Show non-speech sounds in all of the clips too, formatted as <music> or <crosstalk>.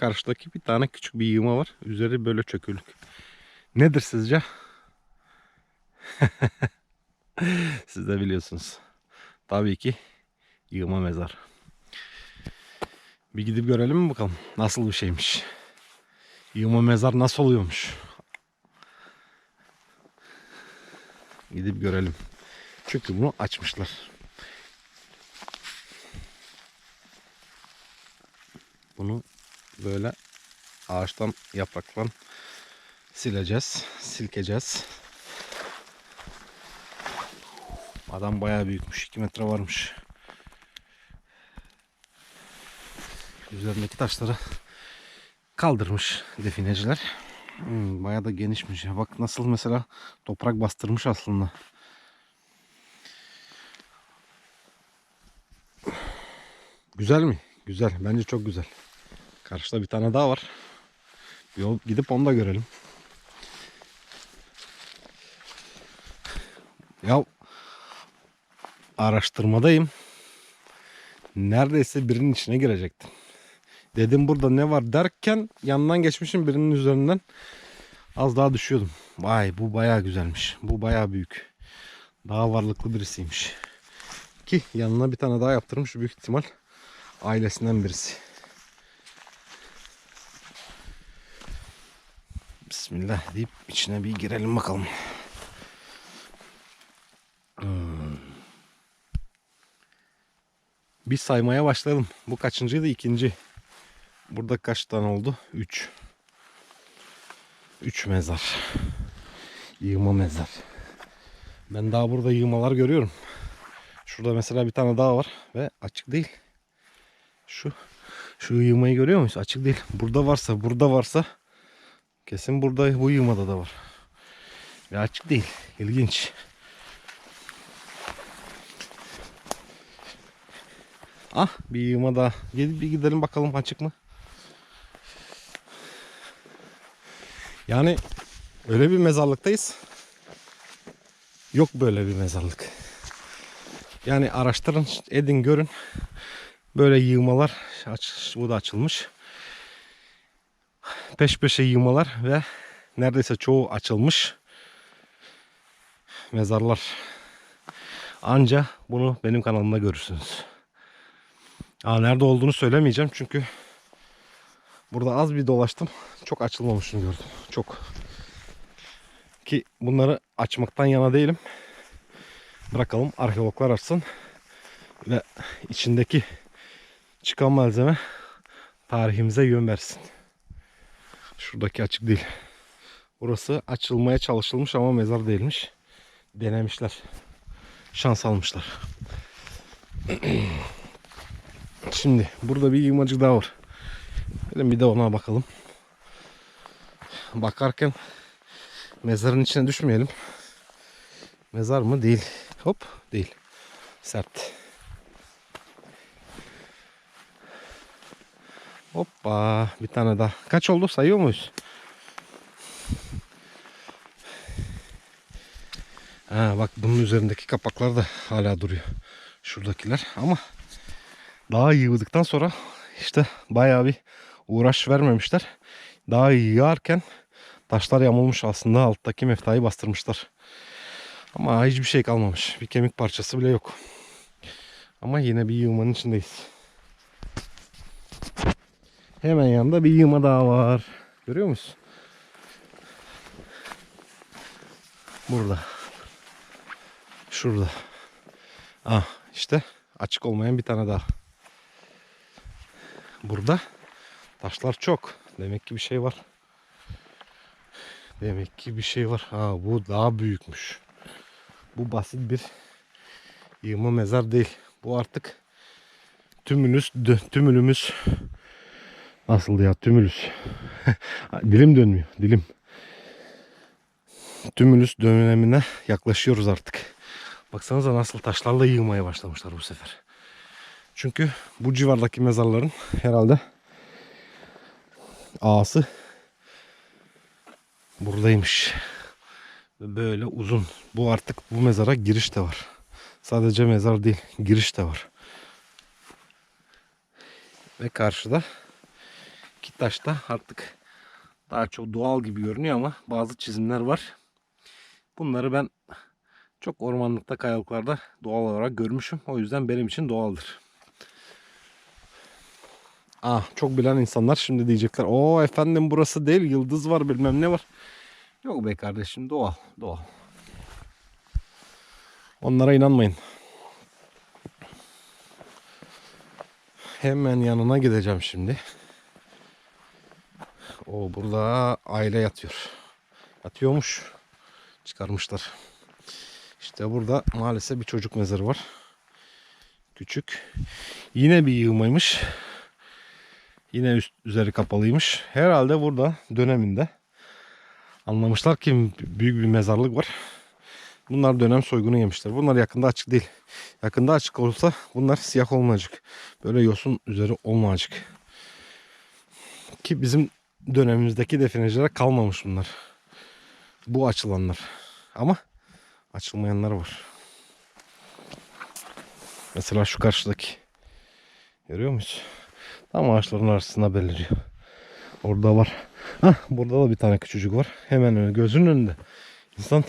Karşıdaki bir tane küçük bir yığma var. Üzeri böyle çökülük. Nedir sizce? <laughs> Siz de biliyorsunuz. Tabii ki yığma mezar. Bir gidip görelim mi bakalım nasıl bir şeymiş. Yığma mezar nasıl oluyormuş. Gidip görelim. Çünkü bunu açmışlar. Bunu böyle ağaçtan yapraktan sileceğiz, silkeceğiz. Adam bayağı büyükmüş. 2 metre varmış. Üzerindeki taşları kaldırmış defineciler. Hmm, bayağı da genişmiş. Bak nasıl mesela toprak bastırmış aslında. Güzel mi? Güzel. Bence çok güzel. Karşıda bir tane daha var. Yol gidip onu da görelim. Ya araştırmadayım. Neredeyse birinin içine girecektim. Dedim burada ne var derken yandan geçmişim birinin üzerinden az daha düşüyordum. Vay bu bayağı güzelmiş. Bu bayağı büyük. Daha varlıklı birisiymiş. Ki yanına bir tane daha yaptırmış büyük ihtimal ailesinden birisi. Bismillah deyip içine bir girelim bakalım. Hmm. Bir saymaya başlayalım. Bu kaçıncıydı? İkinci. Burada kaç tane oldu? Üç. Üç mezar. Yığma mezar. Ben daha burada yığmalar görüyorum. Şurada mesela bir tane daha var ve açık değil. Şu şu yığmayı görüyor muyuz? Açık değil. Burada varsa, burada varsa kesin burada bu yığmada da var. Ve açık değil. İlginç. Ah bir yığma daha. Gel bir gidelim bakalım açık mı? Yani öyle bir mezarlıktayız. Yok böyle bir mezarlık. Yani araştırın, edin, görün. Böyle yığmalar, bu da açılmış. Peş peşe yığmalar ve neredeyse çoğu açılmış mezarlar. Anca bunu benim kanalımda görürsünüz. Aa, nerede olduğunu söylemeyeceğim çünkü burada az bir dolaştım. Çok açılmamışını gördüm. Çok. Ki bunları açmaktan yana değilim. Bırakalım arkeologlar açsın. Ve içindeki çıkan malzeme tarihimize yön versin. Şuradaki açık değil. Burası açılmaya çalışılmış ama mezar değilmiş. Denemişler. Şans almışlar. <clears throat> Şimdi burada bir yığmacı daha var. Gelin bir de ona bakalım. Bakarken mezarın içine düşmeyelim. Mezar mı? Değil. Hop. Değil. Sert. Hoppa. Bir tane daha. Kaç oldu? Sayıyor muyuz? Ha, bak bunun üzerindeki kapaklar da hala duruyor. Şuradakiler. Ama daha yığdıktan sonra işte bayağı bir uğraş vermemişler. Daha yığarken taşlar yamulmuş aslında alttaki meftayı bastırmışlar. Ama hiçbir şey kalmamış. Bir kemik parçası bile yok. Ama yine bir yığmanın içindeyiz. Hemen yanında bir yığma daha var. Görüyor musun? Burada. Şurada. Ah işte açık olmayan bir tane daha. Burada taşlar çok. Demek ki bir şey var. Demek ki bir şey var. Ha bu daha büyükmüş. Bu basit bir yığma mezar değil. Bu artık tümülüs, dö- tümülümüz nasıl ya tümülüs. <laughs> dilim dönmüyor dilim. Tümülüs dönemine yaklaşıyoruz artık. Baksanıza nasıl taşlarla yığmaya başlamışlar bu sefer. Çünkü bu civardaki mezarların herhalde ağası buradaymış. Böyle uzun. Bu artık bu mezara giriş de var. Sadece mezar değil, giriş de var. Ve karşıda iki taşta artık daha çok doğal gibi görünüyor ama bazı çizimler var. Bunları ben çok ormanlıkta kayalıklarda doğal olarak görmüşüm. O yüzden benim için doğaldır. Ah çok bilen insanlar şimdi diyecekler. O efendim burası değil yıldız var bilmem ne var. Yok be kardeşim doğal doğal. Onlara inanmayın. Hemen yanına gideceğim şimdi. O burada aile yatıyor. Yatıyormuş. Çıkarmışlar. İşte burada maalesef bir çocuk mezarı var. Küçük. Yine bir yığmaymış. Yine üst, üzeri kapalıymış. Herhalde burada döneminde anlamışlar ki büyük bir mezarlık var. Bunlar dönem soygunu yemişler. Bunlar yakında açık değil. Yakında açık olsa bunlar siyah olmayacak. Böyle yosun üzeri olmayacak. Ki bizim dönemimizdeki definecilere kalmamış bunlar. Bu açılanlar. Ama açılmayanlar var. Mesela şu karşıdaki. Görüyor muyuz? Tam ağaçların arasında beliriyor. Orada var. Hah, burada da bir tane küçücük var. Hemen önü, gözünün önünde. İnsan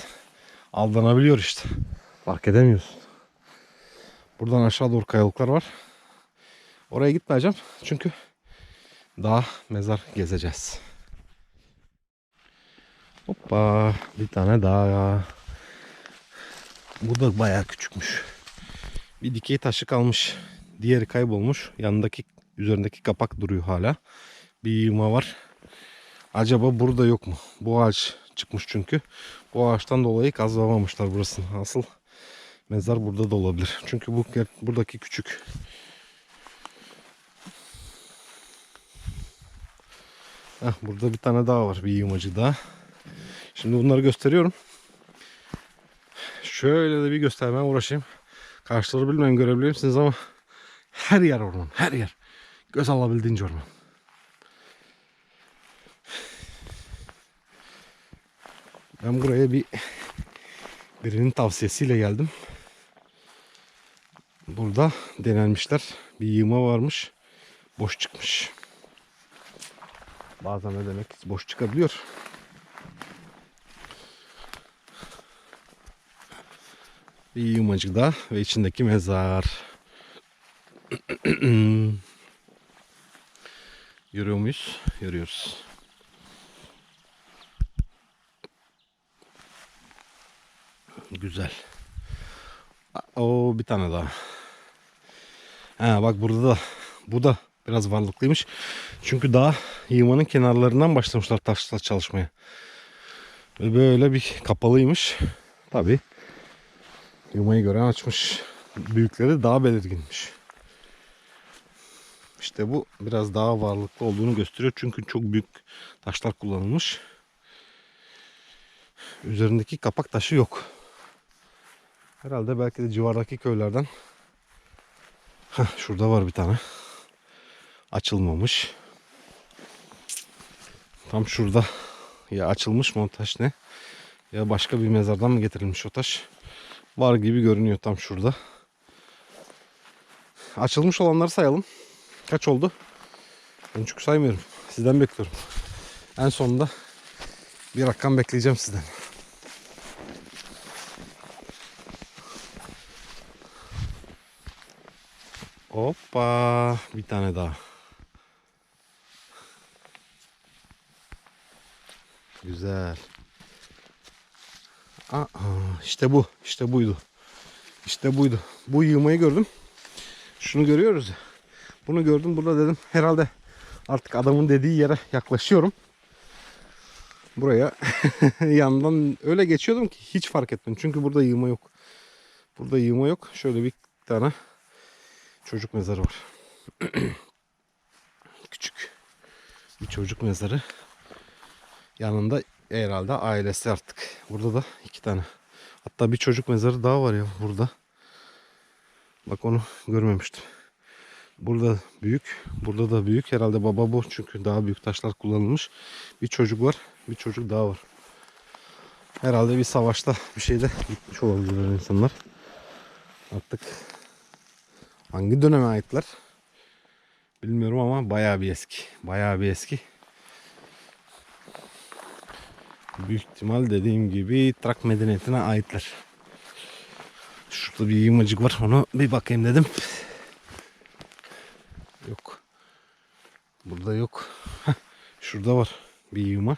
aldanabiliyor işte. Fark edemiyorsun. Buradan aşağı doğru kayalıklar var. Oraya gitmeyeceğim. Çünkü daha mezar gezeceğiz. Hoppa bir tane daha. Bu da bayağı küçükmüş. Bir dikey taşı kalmış. Diğeri kaybolmuş. Yanındaki üzerindeki kapak duruyor hala. Bir yığma var. Acaba burada yok mu? Bu ağaç çıkmış çünkü. Bu ağaçtan dolayı kazlamamışlar burasını. Asıl mezar burada da olabilir. Çünkü bu buradaki küçük. Heh, burada bir tane daha var. Bir yığmacı daha. Şimdi bunları gösteriyorum. Şöyle de bir göstermeye uğraşayım. Karşıları bilmem görebiliyor musunuz ama her yer orman. Her yer. Göz alabildiğince orman. Ben buraya bir birinin tavsiyesiyle geldim. Burada denenmişler. Bir yığma varmış. Boş çıkmış. Bazen ne demek boş çıkabiliyor. Daha ve içindeki mezar. <clears throat> Görüyor muyuz? Görüyoruz. Güzel. O bir tane daha. Ha bak burada da bu da biraz varlıklıymış. Çünkü daha yığmanın kenarlarından başlamışlar taşla çalışmaya. Ve böyle bir kapalıymış. Tabi yığmayı gören açmış. Büyükleri daha belirginmiş. İşte bu biraz daha varlıklı olduğunu gösteriyor. Çünkü çok büyük taşlar kullanılmış. Üzerindeki kapak taşı yok. Herhalde belki de civardaki köylerden. Heh, şurada var bir tane. Açılmamış. Tam şurada. Ya açılmış mı o taş ne? Ya başka bir mezardan mı getirilmiş o taş? Var gibi görünüyor tam şurada. Açılmış olanları sayalım. Kaç oldu? Ben çünkü saymıyorum. Sizden bekliyorum. En sonunda bir rakam bekleyeceğim sizden. Hoppa bir tane daha. Güzel. Aa, işte bu. işte buydu. İşte buydu. Bu yığmayı gördüm. Şunu görüyoruz ya. Bunu gördüm burada dedim. Herhalde artık adamın dediği yere yaklaşıyorum. Buraya <laughs> yandan öyle geçiyordum ki hiç fark etmedim. Çünkü burada yığma yok. Burada yığma yok. Şöyle bir tane çocuk mezarı var. <clears throat> Küçük bir çocuk mezarı. Yanında herhalde ailesi artık. Burada da iki tane. Hatta bir çocuk mezarı daha var ya burada. Bak onu görmemiştim. Burada büyük. Burada da büyük. Herhalde baba bu. Çünkü daha büyük taşlar kullanılmış. Bir çocuk var. Bir çocuk daha var. Herhalde bir savaşta bir şeyde gitmiş olabilirler insanlar. Artık hangi döneme aitler Bilmiyorum ama bayağı bir eski. Bayağı bir eski. Büyük ihtimal dediğim gibi Trak medeniyetine aitler. Şurada bir yığmacık var. Onu bir bakayım dedim. Yok. Burada yok. Heh, şurada var bir yığma.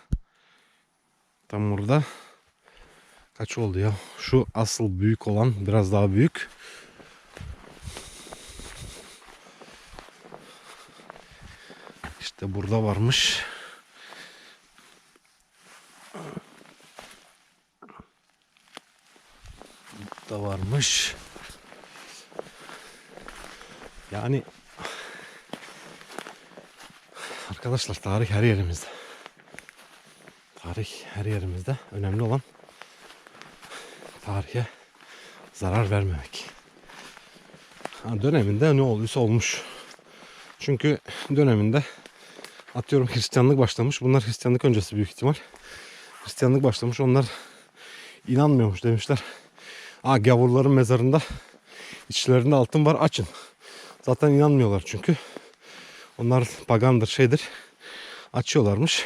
Tam orada. Kaç oldu ya? Şu asıl büyük olan biraz daha büyük. İşte burada varmış. Burada varmış. Yani arkadaşlar tarih her yerimizde. Tarih her yerimizde. Önemli olan tarihe zarar vermemek. Ha, döneminde ne olduysa olmuş. Çünkü döneminde atıyorum Hristiyanlık başlamış. Bunlar Hristiyanlık öncesi büyük ihtimal. Hristiyanlık başlamış. Onlar inanmıyormuş demişler. Aa gavurların mezarında içlerinde altın var açın. Zaten inanmıyorlar çünkü. Onlar pagandır şeydir. Açıyorlarmış.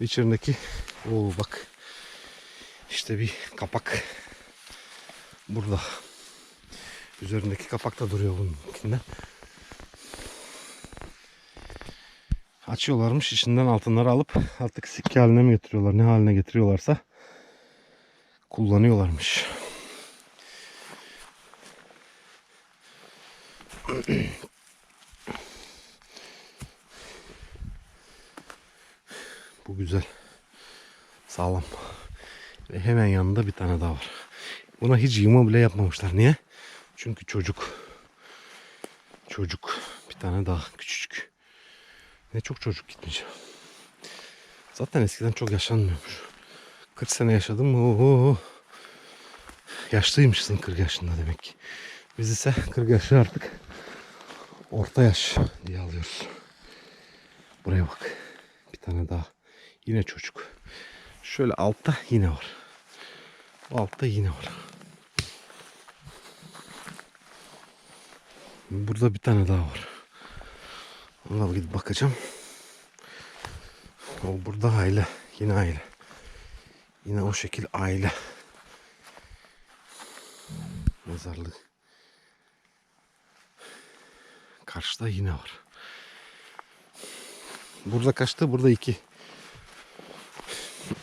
İçerindeki o bak işte bir kapak burada. Üzerindeki kapak da duruyor bununkinde. Açıyorlarmış içinden altınları alıp artık sikke haline mi getiriyorlar ne haline getiriyorlarsa kullanıyorlarmış. <clears throat> Bu güzel. Sağlam. Ve hemen yanında bir tane daha var. Buna hiç yığma bile yapmamışlar. Niye? Çünkü çocuk. Çocuk. Bir tane daha küçücük. Ne çok çocuk gitmiş. Zaten eskiden çok yaşanmıyormuş. 40 sene yaşadım mı? Yaşlıymışsın 40 yaşında demek ki. Biz ise 40 yaşı artık orta yaş diye alıyoruz. Buraya bak. Bir tane daha. Yine çocuk. Şöyle altta yine var. Altta yine var. Burada bir tane daha var. Ona gidip bakacağım. O burada aile. Yine aile. Yine o şekil aile. Mezarlığı. Karşıda yine var. Burada kaçtı? Burada iki.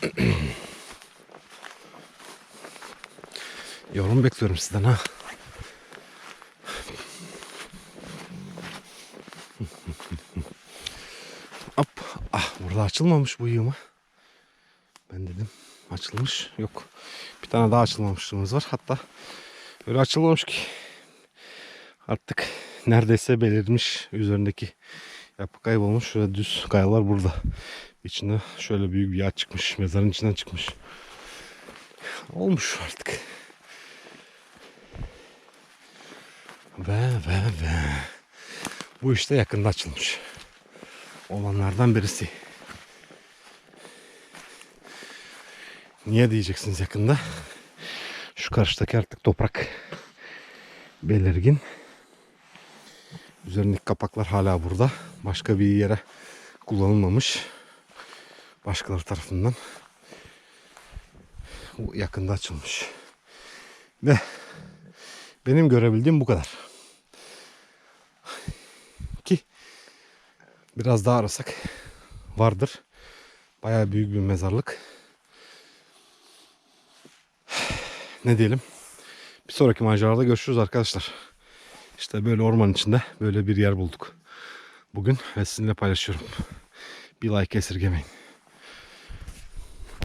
<clears throat> Yorum bekliyorum sizden ha. Hop. Ah burada açılmamış bu yığma. Ben dedim açılmış. Yok. Bir tane daha açılmamışlığımız var. Hatta öyle açılmamış ki. Artık neredeyse belirmiş üzerindeki yapı kaybolmuş. Şöyle düz kayalar burada. İçinde şöyle büyük bir yağ çıkmış. Mezarın içinden çıkmış. Olmuş artık. Ve ve ve. Bu işte yakında açılmış. Olanlardan birisi. Niye diyeceksiniz yakında? Şu karşıdaki artık toprak belirgin. Üzerindeki kapaklar hala burada. Başka bir yere kullanılmamış. Başkaları tarafından. Bu yakında açılmış. Ve benim görebildiğim bu kadar. Ki biraz daha arasak vardır. Bayağı büyük bir mezarlık. Ne diyelim? Bir sonraki macerada görüşürüz arkadaşlar. İşte böyle orman içinde böyle bir yer bulduk. Bugün ve sizinle paylaşıyorum. Bir like esirgemeyin.